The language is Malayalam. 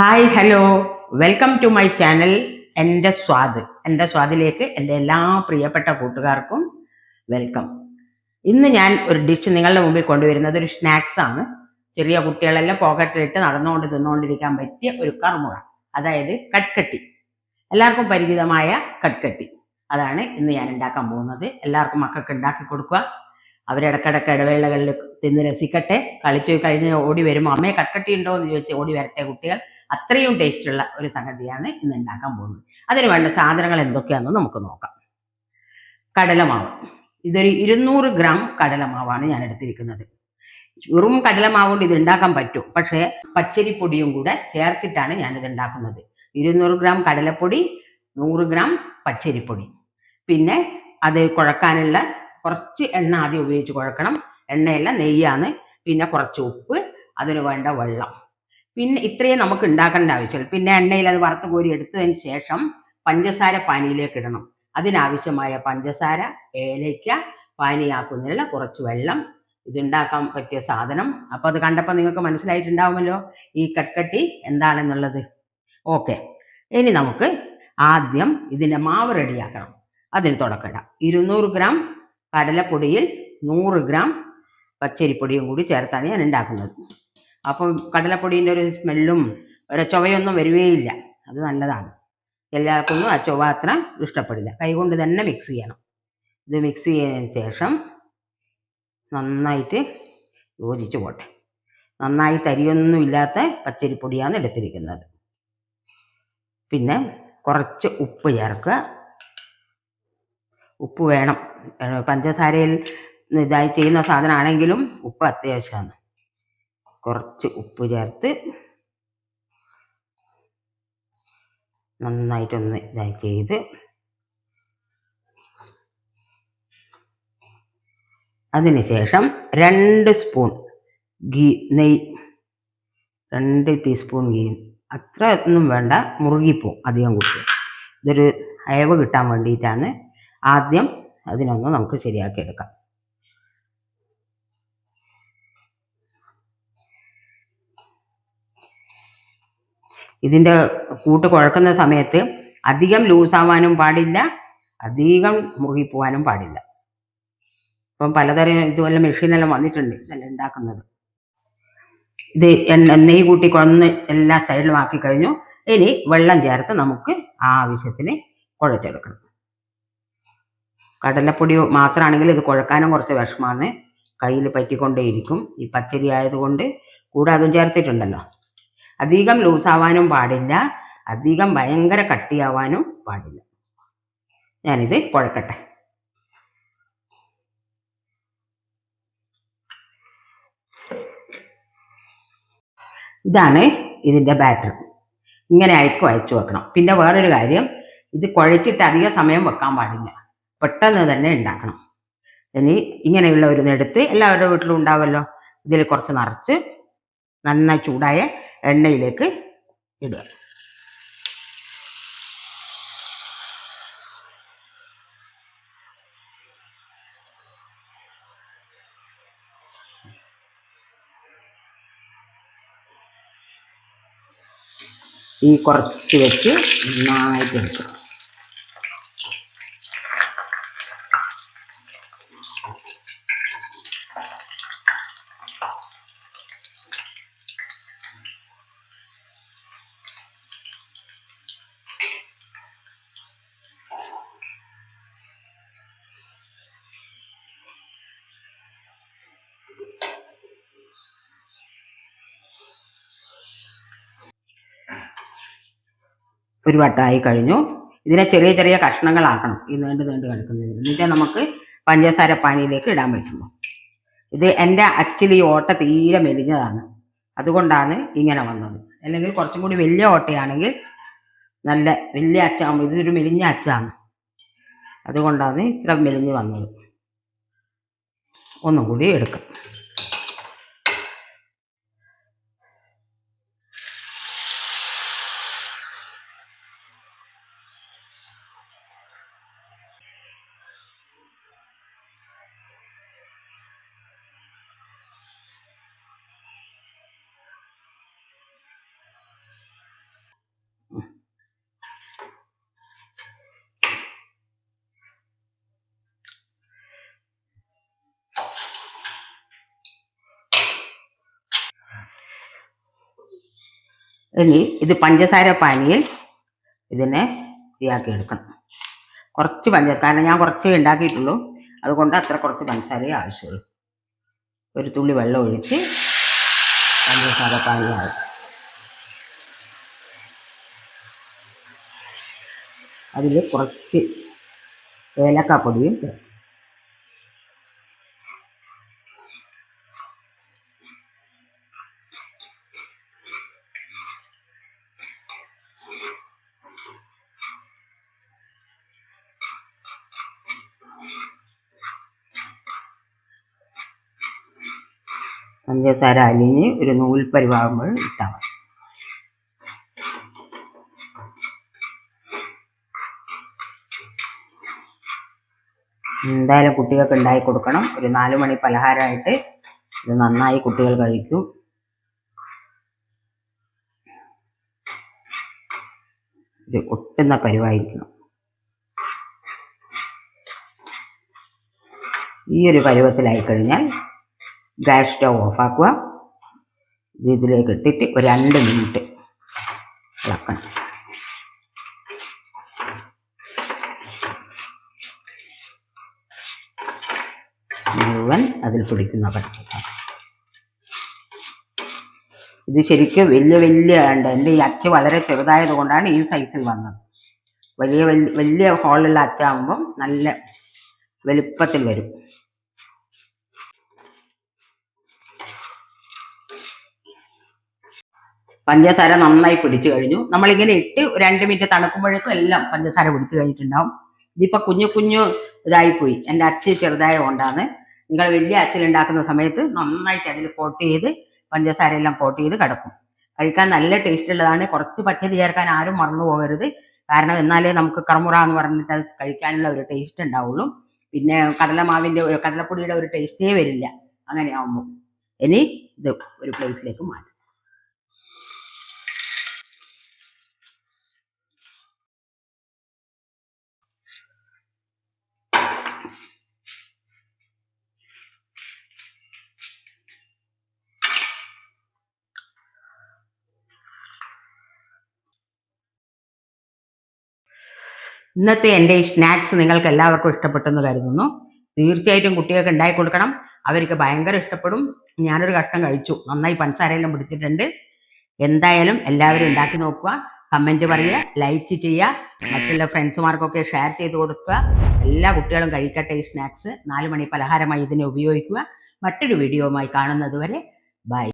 Hi hello welcome to my channel എന്റെ സ്വാദ്. എന്റെ സ്വാദിലേക്ക് എന്റെ എല്ലാ പ്രിയപ്പെട്ട കൂട്ടുകാർക്കും വെൽക്കം ഇന്ന് ഞാൻ ഒരു ഡിഷ് നിങ്ങളുടെ മുമ്പിൽ കൊണ്ടുവരുന്നത് ഒരു സ്നാക്സ് ആണ്. ചെറിയ കുട്ടികളെല്ലാം പോക്കറ്റിലിട്ട് നടന്നുകൊണ്ട് തിന്നുകൊണ്ടിരിക്കാൻ പറ്റിയ ഒരു കർമുറ അതായത് കട്ട്കട്ടി എല്ലാവർക്കും പരിചിതമായ കട്ട്കട്ടി അതാണ് ഇന്ന് ഞാൻ ഉണ്ടാക്കാൻ പോകുന്നത്. എല്ലാവർക്കും മക്കൾക്ക് ഉണ്ടാക്കി കൊടുക്കുക. അവരിടക്കിടക്ക് ഇടവേളകളിൽ തിന്ന് രസിക്കട്ടെ. കളിച്ച് കഴിഞ്ഞ് ഓടി വരുമ്പോൾ അമ്മയെ കട്ട്കട്ടി ഉണ്ടോ എന്ന് ചോദിച്ച് ഓടി വരട്ടെ കുട്ടികൾ. അത്രയും ടേസ്റ്റുള്ള ഒരു സംഗതിയാണ് ഇന്ന് ഉണ്ടാക്കാൻ പോകുന്നത്. അതിന് വേണ്ട സാധനങ്ങൾ എന്തൊക്കെയാണെന്ന് നമുക്ക് നോക്കാം. കടലമാവ്. ഇതൊരു ഇരുന്നൂറ് ഗ്രാം കടലമാവാണ് ഞാൻ എടുത്തിരിക്കുന്നത്. വെറും കടലമാവ് കൊണ്ട് ഇത് ഉണ്ടാക്കാൻ പറ്റും. പക്ഷേ പച്ചരിപ്പൊടിയും കൂടെ ചേർത്തിട്ടാണ് ഞാനിത് ഉണ്ടാക്കുന്നത് ഇരുന്നൂറ് ഗ്രാം കടലപ്പൊടി നൂറ് ഗ്രാം പച്ചരിപ്പൊടി. പിന്നെ അത് കുഴക്കാനുള്ള കുറച്ച് എണ്ണ ആദ്യം ഉപയോഗിച്ച് കുഴക്കണം. എണ്ണയല്ല നെയ്യാണ്. പിന്നെ കുറച്ച് ഉപ്പ് അതിന് വേണ്ട വെള്ളം. പിന്നെ ഇത്രയും നമുക്ക് ഉണ്ടാക്കേണ്ട ആവശ്യമുള്ളൂ. പിന്നെ എണ്ണയിൽ അത് വറുത്ത് കോരി എടുത്തതിന് ശേഷം പഞ്ചസാര പാനിയിലേക്ക് ഇടണം. അതിനാവശ്യമായ പഞ്ചസാര ഏലയ്ക്ക പാനിയാക്കുന്നതിനുള്ള കുറച്ച് വെള്ളം. ഇതുണ്ടാക്കാൻ പറ്റിയ സാധനം. അപ്പോൾ അത് കണ്ടപ്പോൾ നിങ്ങൾക്ക് മനസ്സിലായിട്ടുണ്ടാവുമല്ലോ ഈ കട്ട്കട്ടി എന്താണെന്നുള്ളത്. ഓക്കെ. ഇനി നമുക്ക് ആദ്യം ഇതിന്റെ മാവ് റെഡിയാക്കണം. അതിന് തുടക്കട ഇരുന്നൂറ് ഗ്രാം കടലപ്പൊടിയിൽ നൂറ് ഗ്രാം പച്ചരിപ്പൊടിയും കൂടി ചേർത്താണ് ഞാൻ ഉണ്ടാക്കുന്നത്. അപ്പം കടലപ്പൊടീന്റെ ഒരു സ്മെല്ലും ഒരു ചുവയൊന്നും വരുവേയില്ല. അത് നല്ലതാണ്. എല്ലാവർക്കൊന്നും ആ ചുവ അത്ര ഇഷ്ടപ്പെടില്ല. കൈകൊണ്ട് തന്നെ മിക്സ് ചെയ്യണം. ഇത് മിക്സ് ചെയ്തതിന് ശേഷം നന്നായിട്ട് യോജിച്ച് പോട്ടെ. നന്നായി തരിയൊന്നും ഇല്ലാത്ത പച്ചരിപ്പൊടിയാണ് എടുത്തിരിക്കുന്നത്. പിന്നെ കുറച്ച് ഉപ്പ് ചേർക്കുക. ഉപ്പ് വേണം. പഞ്ചസാരയിൽ ഇതായി ചെയ്യുന്ന സാധനമാണെങ്കിലും ഉപ്പ് അത്യാവശ്യമാണ്. കുറച്ച് ഉപ്പ് ചേർത്ത് നന്നായിട്ടൊന്ന് ഇതായി ചെയ്ത് അതിനുശേഷം രണ്ട് സ്പൂൺ ഗീ നെയ്യ് രണ്ട് ടീസ്പൂൺ ഗീ അത്ര ഒന്നും വേണ്ട മുറുകിപ്പോവും അധികം കൂട്ടി ഇതൊരു അയവ് കിട്ടാൻ വേണ്ടിയിട്ടാണ് ആദ്യം അതിനൊന്ന് നമുക്ക് ശരിയാക്കി എടുക്കാം ഇതിന്റെ കൂട്ട് കുഴക്കുന്ന സമയത്ത് അധികം ലൂസാവാനും പാടില്ല. അധികം മുറുകിപ്പോവാനും പാടില്ല. ഇപ്പം പലതരം ഇതുപോലെ മെഷീനെല്ലാം വന്നിട്ടുണ്ട് ഇതെല്ലാം ഉണ്ടാക്കുന്നത്. ഇത് നെയ്യ് കൂട്ടി കുഴന്ന് എല്ലാ സൈഡിലും ആക്കി കഴിഞ്ഞു. ഇനി വെള്ളം ചേർത്ത് നമുക്ക് ആവശ്യത്തിന് കുഴച്ചെടുക്കണം. കടലപ്പൊടി മാത്രമാണെങ്കിൽ ഇത് കുഴക്കാനും കുറച്ച് വിഷമാണ്. കയ്യിൽ പറ്റിക്കൊണ്ടേയിരിക്കും. ഈ പച്ചരി ആയതുകൊണ്ട് കൂടെ അതും ചേർത്തിട്ടുണ്ടല്ലോ. അധികം ലൂസാവാനും പാടില്ല. അധികം ഭയങ്കര കട്ടിയാവാനും പാടില്ല. ഞാനിത് കുഴക്കട്ടെ. ഇതാണ് ഇതിന്റെ ബാറ്റർ ഇങ്ങനെ ആയിരിക്കും അയച്ചു വെക്കണം. പിന്നെ വേറൊരു കാര്യം ഇത് കുഴച്ചിട്ട് അധിക സമയം വെക്കാൻ പാടില്ല. പെട്ടെന്ന് തന്നെ ഉണ്ടാക്കണം. ഇനി ഇങ്ങനെയുള്ള ഒരു നെടുത്ത് എല്ലാവരുടെ വീട്ടിലും ഉണ്ടാവുമല്ലോ ഇതിൽ കുറച്ച് നിറച്ച് നന്നായി ചൂടായ എണ്ണയിലേക്ക് ഇടുക. ഈ കുറച്ച് വെച്ച് നന്നായിട്ട് എടുക്കുക. ഒരു വട്ടമായി കഴിഞ്ഞു. ഇതിനെ ചെറിയ ചെറിയ കഷ്ണങ്ങളാക്കണം. ഈ നീണ്ട് നീണ്ട് കിടക്കുന്നത് എന്നിട്ട് നമുക്ക് പഞ്ചസാര പാനിയിലേക്ക് ഇടാൻ പറ്റുള്ളൂ. ഇത് എന്റെ ആക്ച്വലി ഓട്ട തീരെ മെലിഞ്ഞതാണ്. അതുകൊണ്ടാണ് ഇങ്ങനെ വന്നത്. അല്ലെങ്കിൽ കുറച്ചും കൂടി വലിയ ഓട്ടയാണെങ്കിൽ നല്ല വലിയ അച്ചാകുമ്പോൾ ഇതൊരു മെലിഞ്ഞ അച്ചാണ്. അതുകൊണ്ടാണ് ഇത്ര മെലിഞ്ഞ് വന്നത്. ഒന്നും കൂടി എടുക്കാം. ഇനി ഇത് പഞ്ചസാര പാനിയിൽ ഇതിനെ ഇതാക്കി എടുക്കണം. കുറച്ച് പഞ്ചസാര കാരണം ഞാൻ കുറച്ച് ഉണ്ടാക്കിയിട്ടുള്ളൂ. അതുകൊണ്ട് അത്ര കുറച്ച് പഞ്ചസാരയെ ആവശ്യമുള്ളൂ. ഒരു തുള്ളി വെള്ളം ഒഴിച്ച് പഞ്ചസാര പാനിയാകും അതിൽ കുറച്ച് ഏലക്കാപ്പൊടിയും ചേർക്കും പഞ്ചസാര അലിഞ്ഞ് ഒരു നൂൽ പരിവാകുമ്പോൾ ഇട്ടാൽ മതി. എന്തായാലും കുട്ടികൾക്ക് ഉണ്ടാക്കി കൊടുക്കണം. ഒരു നാല് മണി പലഹാരമായിട്ട് ഇത് നന്നായി കുട്ടികൾ കഴിക്കും. ഇത് ഒട്ടുന്ന പരിവായിരിക്കണം. ഈ ഒരു പരുവത്തിലായി കഴിഞ്ഞാൽ ഗ്യാസ് സ്റ്റവ് ഓഫാക്കുക. ഇത് ഇതിലേക്ക് ഇട്ടിട്ട് ഒരു രണ്ട് മിനിറ്റ് ഇളക്കണം. മുഴുവൻ അതിൽ പിടിക്കുന്ന പച്ചക്കറി ഇത് ശരിക്കും വലിയ വലിയ ഉണ്ട്. എന്റെ ഈ അച്ച് വളരെ ചെറുതായത് കൊണ്ടാണ് ഈ സൈസിൽ വന്നത്. വലിയ വലിയ വലിയ ഹോളുള്ള അച്ചാകുമ്പം നല്ല വലുപ്പത്തിൽ വരും. പഞ്ചസാര നന്നായി പിടിച്ചു കഴിഞ്ഞു. നമ്മളിങ്ങനെ ഇട്ട് രണ്ട് മിനിറ്റ് തണുക്കുമ്പോഴേക്കും എല്ലാം പഞ്ചസാര പിടിച്ചു കഴിഞ്ഞിട്ടുണ്ടാവും. ഇതിപ്പോ കുഞ്ഞു കുഞ്ഞു ഇതായിപ്പോയി. എന്റെ അച്ച് ചെറുതായ കൊണ്ടാണ്. നിങ്ങൾ വലിയ അച്ചിൽ ഉണ്ടാക്കുന്ന സമയത്ത് നന്നായിട്ട് അതിൽ കോട്ട് ചെയ്ത് പഞ്ചസാര എല്ലാം കോട്ട് ചെയ്ത് കിടക്കും. കഴിക്കാൻ നല്ല ടേസ്റ്റ് ഉള്ളതാണ്. കുറച്ച് പച്ചരി ചേർക്കാൻ ആരും മറന്നു പോകരുത്. കാരണം എന്നാലേ നമുക്ക് കർമുറ എന്ന് പറഞ്ഞിട്ട് അത് കഴിക്കാനുള്ള ഒരു ടേസ്റ്റ് ഉണ്ടാവുള്ളൂ. പിന്നെ കടലമാവിന്റെ കടലപ്പൊടിയുടെ ഒരു ടേസ്റ്റേ വരില്ല. അങ്ങനെയാവുമ്പോൾ ഇനി ഇത് ഒരു പ്ലേറ്റിലേക്ക് മാറ്റാം. ഇന്നത്തെ എന്റെ ഈ സ്നാക്സ് നിങ്ങൾക്ക് എല്ലാവർക്കും ഇഷ്ടപ്പെട്ടെന്ന് കരുതുന്നു. തീർച്ചയായിട്ടും കുട്ടികൾക്ക് ഉണ്ടാക്കി കൊടുക്കണം. അവർക്ക് ഭയങ്കര ഇഷ്ടപ്പെടും. ഞാനൊരു കഷ്ടം കഴിച്ചു. നന്നായി പഞ്ചസാരയെല്ലാം പിടിച്ചിട്ടുണ്ട്. എന്തായാലും എല്ലാവരും ഉണ്ടാക്കി നോക്കുക. കമന്റ് പറയുക ലൈക്ക് ചെയ്യുക. മറ്റുള്ള ഫ്രണ്ട്സുമാർക്കൊക്കെ ഷെയർ ചെയ്ത് കൊടുക്കുക. എല്ലാ കുട്ടികളും കഴിക്കട്ടെ ഈ സ്നാക്സ്. നാല് മണി പലഹാരമായി ഇതിനെ ഉപയോഗിക്കുക. മറ്റൊരു വീഡിയോവുമായി കാണുന്നത് വരെ ബൈ.